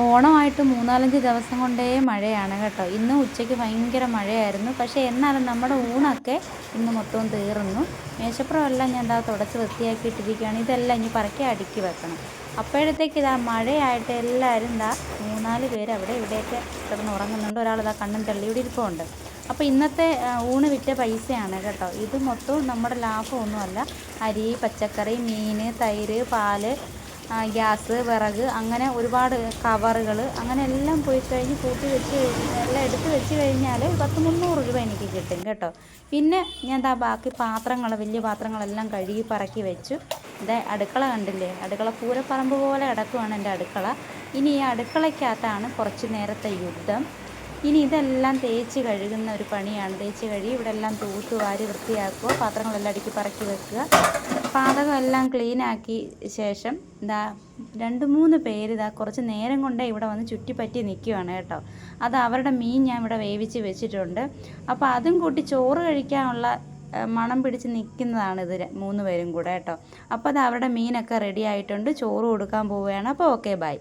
ഓണമായിട്ട് മൂന്നാലഞ്ച് ദിവസം കൊണ്ടേ മഴയാണ് കേട്ടോ. ഇന്ന് ഉച്ചയ്ക്ക് ഭയങ്കര മഴയായിരുന്നു. പക്ഷേ എന്നാലും നമ്മുടെ ഊണൊക്കെ ഇന്ന് മൊത്തവും തീർന്നു. മേശപ്പുറമെല്ലാം ഞാൻ എന്താ തുടച്ച് വൃത്തിയാക്കിയിട്ടിരിക്കുകയാണ്. ഇതെല്ലാം ഇനി പറക്കി അടുക്കി വെക്കണം. അപ്പോഴത്തേക്ക് ഇതാ മഴയായിട്ട് എല്ലാവരും ഇതാ മൂന്നാൽ പേര് അവിടെ ഇവിടെയൊക്കെ കിടന്ന് ഉറങ്ങുന്നുണ്ട്. ഒരാൾ ഇതാ കണ്ണും തള്ളി ഇവിടെ ഇരിപ്പുണ്ട്. അപ്പോൾ ഇന്നത്തെ ഊണ് വിറ്റ പൈസയാണ് കേട്ടോ. ഇത് മൊത്തവും നമ്മുടെ ലാഭമൊന്നുമല്ല. അരി പച്ചക്കറി മീൻ തൈര് പാൽ ഗ്യാസ് വിറക് അങ്ങനെ ഒരുപാട് കവറുകൾ അങ്ങനെ എല്ലാം പോയി കഴിഞ്ഞ് കൂട്ടി വെച്ച് എല്ലാം എടുത്ത് വെച്ച് കഴിഞ്ഞാൽ പത്ത് മുന്നൂറ് രൂപ എനിക്ക് കിട്ടും കേട്ടോ. പിന്നെ ഞാൻ ദാ ബാക്കി പാത്രങ്ങൾ വലിയ പാത്രങ്ങളെല്ലാം കഴുകി പറക്കി വെച്ചു. ഇതേ അടുക്കള കണ്ടില്ലേ? അടുക്കള പൂരപ്പറമ്പ് പോലെ കിടക്കുവാണ് എന്റെ അടുക്കള. ഇനി ഈ അടുക്കളയ്ക്കകത്താണ് കുറച്ച് നേരത്തെ യുദ്ധം. ഇനി ഇതെല്ലാം തേച്ച് കഴുകുന്ന ഒരു പണിയാണ്. തേച്ച് കഴുകി ഇവിടെ എല്ലാം തൂത്ത് വാരി വൃത്തിയാക്കുക. പാത്രങ്ങളെല്ലാം അടുക്കി പറക്കി വെക്കുക. പാതകം എല്ലാം ക്ലീനാക്കി ശേഷം ഇതാ രണ്ട് മൂന്ന് പേര് ഇതാ കുറച്ച് നേരം കൊണ്ടേ ഇവിടെ വന്ന് ചുറ്റിപ്പറ്റി നിൽക്കുകയാണ് കേട്ടോ. അത് അവരുടെ മീൻ ഞാൻ ഇവിടെ വേവിച്ച് വെച്ചിട്ടുണ്ട്. അപ്പോൾ അതും കൂട്ടി ചോറ് കഴിക്കാനുള്ള മണം പിടിച്ച് നിൽക്കുന്നതാണ് ഇത് മൂന്ന് പേരും കൂടെ കേട്ടോ. അപ്പോൾ അത് അവരുടെ മീനൊക്കെ റെഡി ആയിട്ടുണ്ട്. ചോറ് കൊടുക്കാൻ പോവുകയാണ്. അപ്പോൾ ഓക്കെ ബൈ